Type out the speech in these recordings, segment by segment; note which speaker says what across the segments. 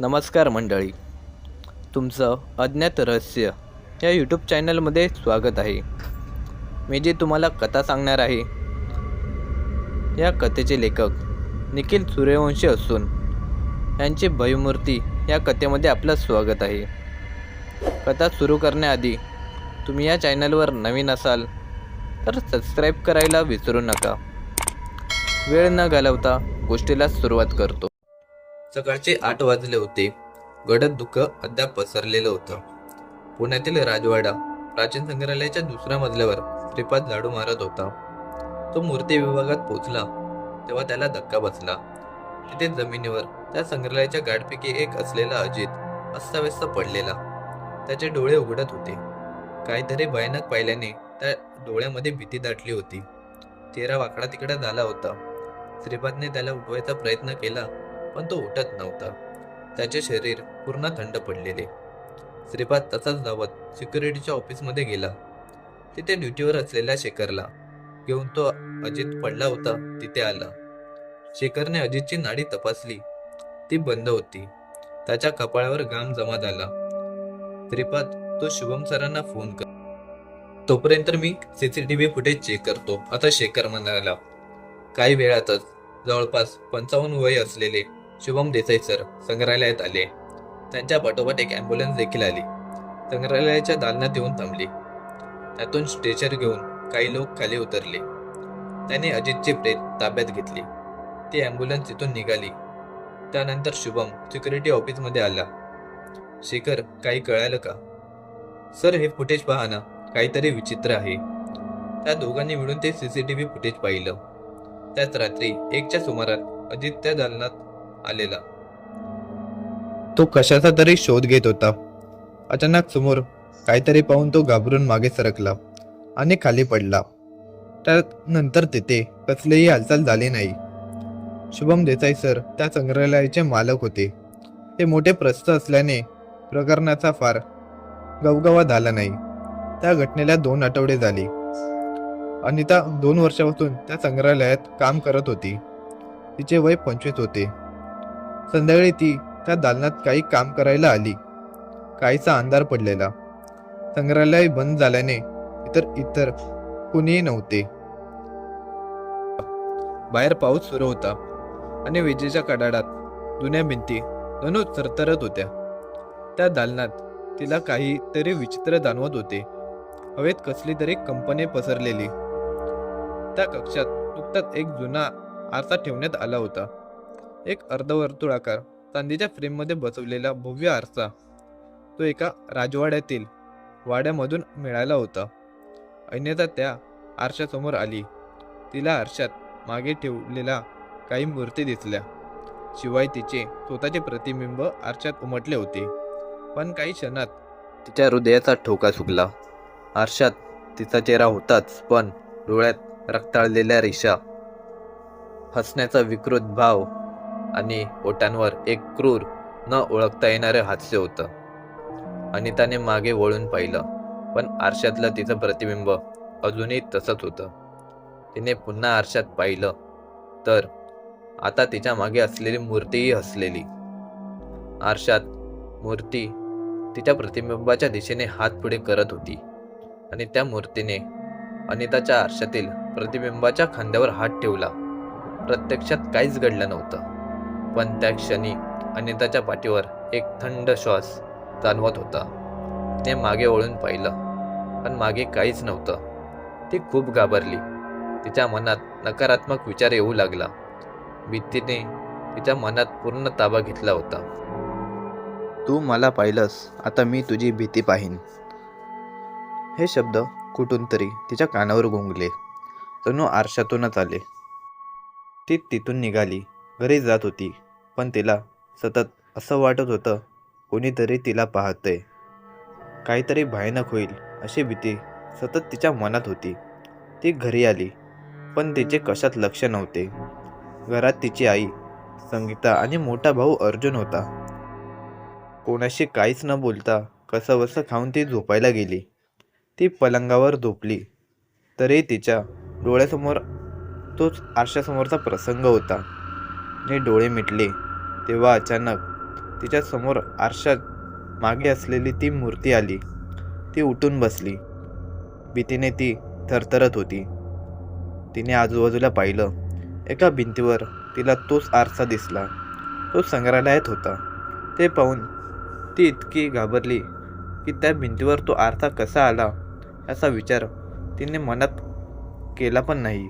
Speaker 1: नमस्कार मंडळी. तुमचं अज्ञात रहस्य या यूट्यूब चॅनलमध्ये स्वागत आहे. मी जे तुम्हाला कथा सांगणार आहे या कथेचे लेखक निखिल सूर्यवंशी असून यांची भयमूर्ती या कथेमध्ये आपलं स्वागत आहे. कथा सुरू करण्याआधी तुम्ही या चॅनलवर नवीन असाल तर सबस्क्राईब करायला विसरू नका. वेळ न घालवता गोष्टीला सुरुवात करतो. सकाळचे आठ वाजले होते. गडद दुःख अद्याप पसरलेलं होतं. पुण्यातील राजवाडा प्राचीन संग्रहालयाच्या दुसऱ्या मजल्यावर श्रीपाद झाडू मारत होता. तो मूर्ती विभागात पोचला तेव्हा त्याला धक्का बसला. तिथे जमिनीवर त्या संग्रहालयाच्या गाडपैकी एक असलेला अजित अस्ताव्यस्त पडलेला. त्याचे डोळे उघडत होते. काहीतरी भयानक पाहिल्याने त्या डोळ्यामध्ये भीती दाटली होती. चेहरा वाकडा तिकडा झाला होता. श्रीपादने त्याला उठवायचा प्रयत्न केला. पण तो उठत नव्हता. त्याचे शरीर पूर्ण थंड पडलेले. श्रीपाद तसाच धावत सिक्युरिटीच्या ऑफिसमध्ये गेला. तिथे ड्युटीवर असलेल्या शेखरला घेऊन तो अजित पडला होता तिथे आला. शेखरने अजितची नाडी तपासली. ती बंद होती. त्याच्या कपाळावर घाम जमा झाला. श्रीपाद तो शुभम सरांना फोन कर. तोपर्यंत मी सीसीटीव्ही फुटेज चेक करतो आता शेखर म्हणाला. काही वेळातच जवळपास पंचावन्न वय असलेले शुभम देसाई सर संग्रहालयात आले. त्यांच्या पाठोपाठ एक ॲम्ब्युलन्स देखील आली. संग्रहालयाच्या दालनात येऊन थांबली. त्यातून स्ट्रेचर घेऊन काही लोक खाली उतरले. त्याने अजितची प्रेत ताब्यात घेतली. ती ॲम्ब्युलन्स तिथून निघाली. त्यानंतर शुभम सिक्युरिटी ऑफिसमध्ये आला. शेखर काही कळालं का? सर हे फुटेज पहा ना. काहीतरी विचित्र आहे. त्या दोघांनी मिळून ते C C T V footage पाहिलं. त्याच रात्री एकच्या सुमारात अजित त्या दालनात आलेला. तो कशाचा तरी शोध घेत होता. अचानक समोर काहीतरी पाहून तो घाबरून मागे सरकला आणि खाली पडला. त्यानंतर तिथे कसलीही हालचाल झाली नाही. शुभम देसाई सर त्या संग्रहालयाचे मालक होते. ते मोठे प्रस्थ असल्याने प्रकरणाचा फार गवगवा झाला नाही. त्या घटनेला दोन आठवडे झाले. अनिता दोन वर्षापासून त्या संग्रहालयात काम करत होती. तिचे वय पंचवीस होते. संध्याकाळी ती त्या दालनात काही काम करायला आली. काहीसा अंधार पडलेला. संग्रहालय बंद झाल्याने इतर इतर कुणीही नव्हते. बाहेर पाऊस सुरू होता आणि विजेच्या कडाडात जुन्या भिंती जणू चरतरत होत्या. त्या दालनात तिला काहीतरी विचित्र जाणवत होते. हवेत कसली तरी कंपनी पसरलेली. त्या कक्षात नुकताच एक जुना आरसा ठेवण्यात आला होता. एक अर्धवर्तुळाकार चांदीच्या फ्रेममध्ये बसवलेला भव्य आरसा. तो एका राजवाड्यातील वाड्यामधून मिळाला होता. अन्यथा त्या आरशासमोर आली. तिला आरशात मागे ठेवलेल्या काही मूर्ती दिसल्या. शिवाय तिचे स्वतःचे प्रतिबिंब आरशात उमटले होते. पण काही क्षणात तिच्या हृदयाचा ठोका सुकला आरशात तिचा चेहरा होताच पण डोळ्यात रक्ताळलेल्या रेषा. हसण्याचा विकृत भाव आणि ओठांवर एक क्रूर न ओळखता येणारे हास्य होतं. अनिताने मागे वळून पाहिलं पण आरशातलं तिचं प्रतिबिंब अजूनही तसंच होतं. तिने पुन्हा आरशात पाहिलं तर आता तिच्यामागे असलेली मूर्तीही हसलेली. आरशात मूर्ती तिच्या प्रतिबिंबाच्या दिशेने हात पुढे करत होती आणि त्या मूर्तीने अनिताच्या आरशातील प्रतिबिंबाच्या खांद्यावर हात ठेवला. प्रत्यक्षात काहीच घडलं नव्हतं. पण त्या क्षणी अनिताच्या पाठीवर एक थंड श्वास जाणवत होता. ते मागे वळून पाहिलं पण मागे काहीच नव्हतं. ती खूप घाबरली. तिच्या मनात नकारात्मक विचार येऊ लागला. भीतीने तिच्या मनात पूर्ण ताबा घेतला होता. तू मला पाहिलंस आता मी तुझी भीती पाहीन. हे शब्द कुठून तरी तिच्या कानावर गुंगले. तनू आरशातूनच आले. ती तिथून निघाली. घरी जात होती. पण तिला सतत असं वाटत होतं कोणीतरी तिला पाहतंय. काहीतरी भयानक होईल अशी भीती सतत तिच्या मनात होती. ती घरी आली पण तिचे कशात लक्ष नव्हते. घरात तिची आई संगीता आणि मोठा भाऊ अर्जुन होता. कोणाशी काहीच न बोलता कसंबसं खाऊन ती झोपायला गेली. ती पलंगावर झोपली तरी तिच्या डोळ्यासमोर तोच आरशासमोरचा प्रसंग होता. ने डोळे मिटले. तेव्हा अचानक तिच्या समोर आरशात मागे असलेली ती मूर्ती आली. ती उठून बसली. भीतीने ती थरथरत होती. तिने आजूबाजूला पाहिलं. एका भिंतीवर तिला तोच आरसा दिसला. तो संग्रहालयात होता. ते पाहून ती इतकी घाबरली की त्या भिंतीवर तो आरसा कसा आला याचा विचार तिने मनात केला पण नाही.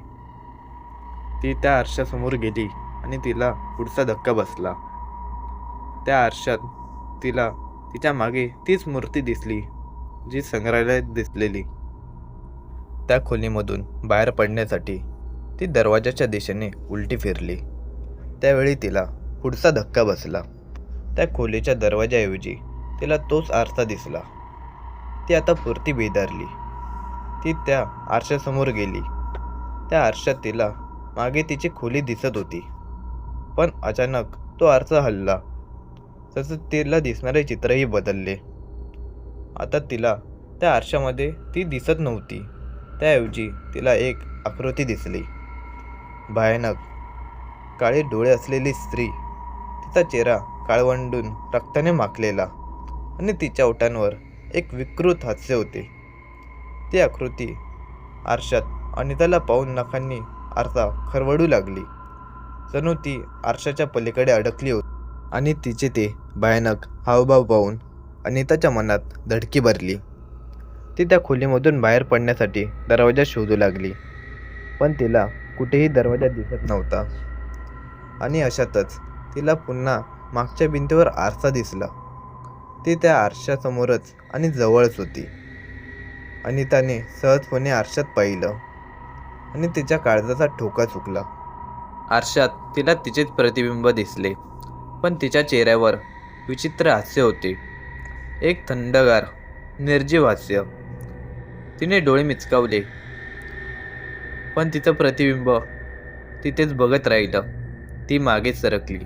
Speaker 1: ती त्या आरशासमोर गेली. आणि तिला पुढचा धक्का बसला. त्या आरशात तिला तिच्यामागे तीच मूर्ती दिसली जी संग्रहालयात दिसलेली. त्या खोलीमधून बाहेर पडण्यासाठी ती दरवाजाच्या दिशेने उलटी फिरली. त्यावेळी तिला पुढचा धक्का बसला. त्या खोलीच्या दरवाजाऐवजी तिला तोच आरसा दिसला. ती आता पुरती बेदारली. ती त्या आरशासमोर गेली. त्या आरशात तिला मागे तिची खोली दिसत होती. पण अचानक तो आरसा हलला. तसंच तिला दिसणारे चित्रही बदलले. आता तिला त्या आरशामध्ये ती दिसत नव्हती. त्याऐवजी तिला एक आकृती दिसली. भयानक. काळे डोळे असलेली स्त्री तिचा चेहरा काळवंडून रक्ताने माखलेला आणि तिच्या ओठांवर एक विकृत हास्य होते. ती आकृती आरशात अनिताला पाहून नखांनी आरसा खरवडू लागली. जणू ती आरशाच्या पलीकडे अडकली होती. आणि तिचे ते भयानक हावभाव पाहून अनिताच्या मनात धडकी भरली. ती त्या खोलीमधून बाहेर पडण्यासाठी दरवाजा शोधू लागली. पण तिला कुठेही दरवाजा दिसत नव्हता. आणि अशातच तिला पुन्हा मागच्या भिंतीवर आरसा दिसला. ती त्या आरशासमोरच आणि जवळच होती. अनिताने सहजपणे आरशात पाहिलं. आणि तिच्या काळजाचा ठोका चुकला. आरशात तिला तिचेच प्रतिबिंब दिसले पण तिच्या चेहऱ्यावर विचित्र हास्य होते. एक थंडगार निर्जीव हास्य. तिने डोळे मिचकावले पण तिचं प्रतिबिंब तिथेच बघत राहिलं. ती मागे सरकली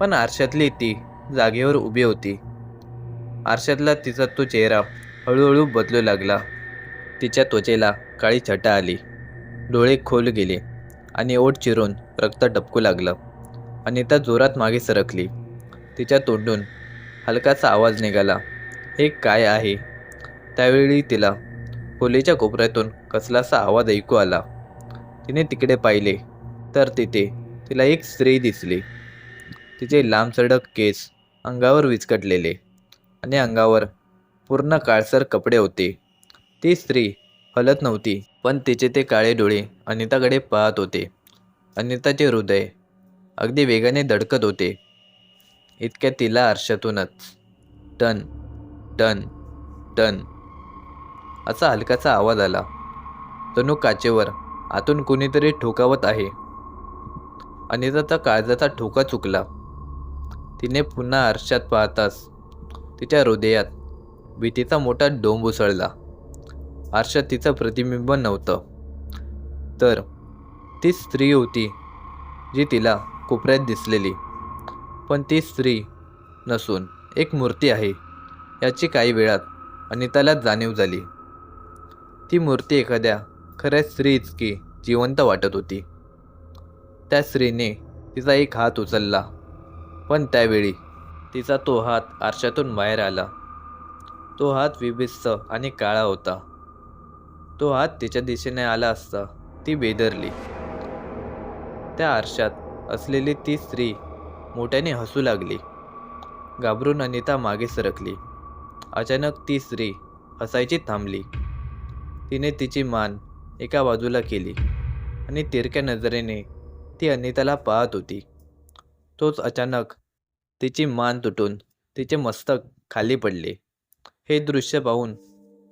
Speaker 1: पण आरशातली ती जागेवर उभी होती. आरशातला तिचा तो चेहरा हळूहळू बदलू लागला. तिच्या त्वचेला काळी छटा आली. डोळे खोल गेले. आणि ओठ चिरून रक्त टपकू लागलं. अनिता जोरात मागे सरकली. तिच्या तोंडून हलकासा आवाज निघाला. हे काय आहे? त्यावेळी तिला खोलीच्या कोपऱ्यातून कसलासा आवाज ऐकू आला. तिने तिकडे पाहिले तर तिथे तिला एक स्त्री दिसली. तिचे लांब सडक केस अंगावर विचकटलेले आणि अंगावर पूर्ण काळसर कपडे होते. ती स्त्री हलत नव्हती. पण तिचे ते काळे डोळे अनिताकडे पाहत होते. अनिताचे हृदय अगदी वेगाने धडकत होते. इतक्या तिला आरशातूनच. Ton ton ton. असा हलकासा आवाज आला. तनू काचेवर आतून कुणीतरी ठोकावत आहे. अनिताचा काळजाचा ठोका चुकला. तिने पुन्हा आरशात पाहताच तिच्या हृदयात भीतीचा मोठा डोंब उसळला. आरशात तिचं प्रतिबिंब नव्हतं. तर ती स्त्री होती जी तिला कोपऱ्यात दिसलेली. पण ती स्त्री नसून एक मूर्ती आहे. याची काही वेळात अनिताला जाणीव झाली. ती मूर्ती एखाद्या खऱ्या स्त्री इतकी जिवंत वाटत होती. त्या स्त्रीने तिचा एक हात उचलला पण त्यावेळी तिचा तो हात आरशातून बाहेर आला. तो हात विभिस्त आणि काळा होता. तो हात तिच्या दिशेने आला असता. ती बेदरली. त्या आरशात असलेली ती स्त्री मोठ्याने हसू लागली. घाबरून अनिता मागे सरकली. अचानक ती स्त्री हसायची थांबली. तिने तिची मान एका बाजूला केली आणि तिरक्या नजरेने ती अनिताला पाहत होती. तोच अचानक तिची मान तुटून तिचे मस्तक खाली पडले. हे दृश्य पाहून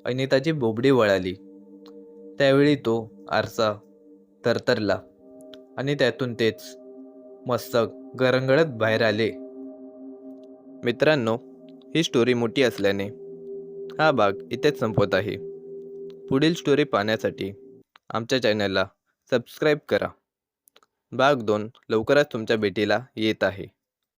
Speaker 1: अनिताची बोबडी वळाली. त्यावेळी तो आरसा तरतरला आणि त्यातून तेच मस्तक गरंगळत बाहेर आले. मित्रांनो ही स्टोरी मोठी असल्याने हा भाग इथेच संपवत आहे. पुढील स्टोरी पाहण्यासाठी आमच्या चॅनलला सबस्क्राईब करा. भाग दोन लवकरच तुमच्या भेटीला येत आहे.